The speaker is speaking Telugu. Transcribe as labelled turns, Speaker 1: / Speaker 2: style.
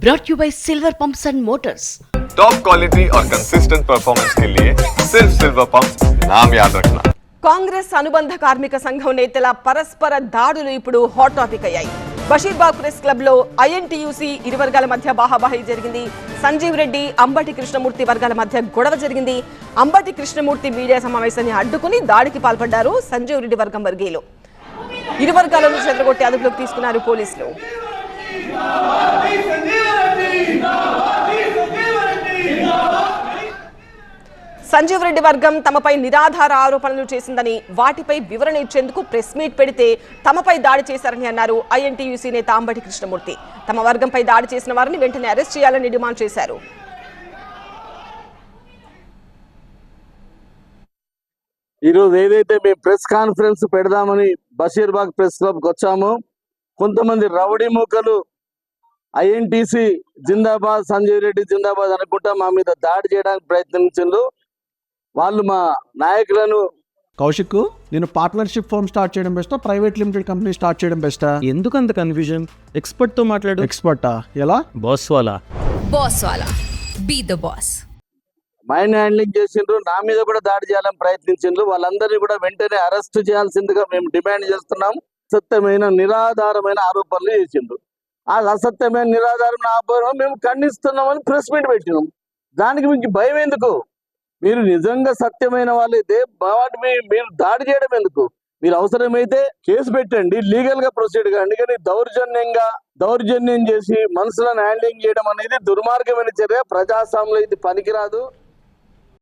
Speaker 1: brought you by Silver Pumps and Motors.
Speaker 2: Top quality और कंसिस्टेंट परफॉर्मेंस के लिए सिर्फ सिल्वर पंप नाम याद रखना
Speaker 3: కాంగ్రెస్ అనుబంధ కార్మిక సంఘం నేతల పరస్పర దాడులు ఇప్పుడు హాట్ టాపిక్ అయ్యాయి బషీర్బాగ్ ప్రెస్ క్లబ్ లో ఐఎన్టీయూసీ ఇరు వర్గాల మధ్య బాహాబాహి జరిగింది సంజీవ్ రెడ్డి అంబటి కృష్ణమూర్తి వర్గాల మధ్య గొడవ జరిగింది అంబటి కృష్ణమూర్తి మీడియా సమావేశాన్ని అడ్డుకుని దాడికి పాల్పడ్డారు సంజీవ్ రెడ్డి వర్గం వర్గీయులు ఇరు వర్గాలను చెదరగొట్టి అదుపులోకి తీసుకున్నారు పోలీసులు సంజీవ్ రెడ్డి వర్గం తమపై నిరాధార ఆరోపణలు చేసిందని వాటిపై వివరణ ఇచ్చేందుకు ప్రెస్ మీట్ పెడితే తమపై దాడి చేశారని అన్నారు ఐఎన్టీయూసీ నేత అంబటి కృష్ణమూర్తి. తమ వర్గంపై దాడి చేసిన వారిని వెంటనే అరెస్ట్ చేయాలని డిమాండ్ చేశారు.
Speaker 4: ఈరోజు ఏదైతే మేము ప్రెస్ కాన్ఫరెన్స్ పెడదామని బషీర్బాగ్ ప్రెస్ క్లబ్కి వచ్చామో కొంతమంది రౌడీ మూకలు ఐఎన్టీసీ జిందాబాద్ సంజయ్ రెడ్డి జిందాబాద్ అనుకుంటా మా మీద దాడి చేయడానికి ప్రయత్నించారు వాళ్ళు మా నాయకులను
Speaker 5: కౌశిక్ నేను పార్ట్నర్షిప్ ఫర్మ్ స్టార్ట్ చేయడం బెస్టా ప్రైవేట్ లిమిటెడ్ కంపెనీ స్టార్ట్ చేయడం బెస్టా
Speaker 6: ఎందుకు అంత కన్ఫ్యూజన్ ఎక్స్పర్ట్తో మాట్లాడు.
Speaker 5: ఎక్స్పర్టా ఎలా?
Speaker 6: బాస్ వాలా?
Speaker 7: Boss Wala. Be the boss.
Speaker 4: Mind handling చేసిండ్రు నా మీద కూడా దాడి చేయాలని ప్రయత్నించిండ్రు. వాళ్ళందరినీ కూడా వెంటనే అరెస్ట్ చేయాల్సిందిగా మేము డిమాండ్ చేస్తున్నాం. అసత్యమైన నిరాధారమైన ఆరోపణలు చేసిండ్రు. ఆ అసత్యమైన నిరాధారమైన ఆరోపణలు మేము ఖండిస్తున్నామని ప్రెస్ మీట్ పెట్టినాం. దానికి మీకు భయం ఎందుకు? మీరు నిజంగా సత్యమైన వాళ్ళైతే వాటి మీ- మీరు దాడి చేయడం ఎందుకు? మీరు అవసరమైతే కేసు పెట్టండి లీగల్గా ప్రొసీడ్ కాండి కానీ దౌర్జన్యంగా దౌర్జన్యం చేసి మనుషులను హ్యాండ్లింగ్ చేయడం అనేది దుర్మార్గమైన చర్య. ప్రజాస్వామ్యంలో ఇది పనికిరాదు.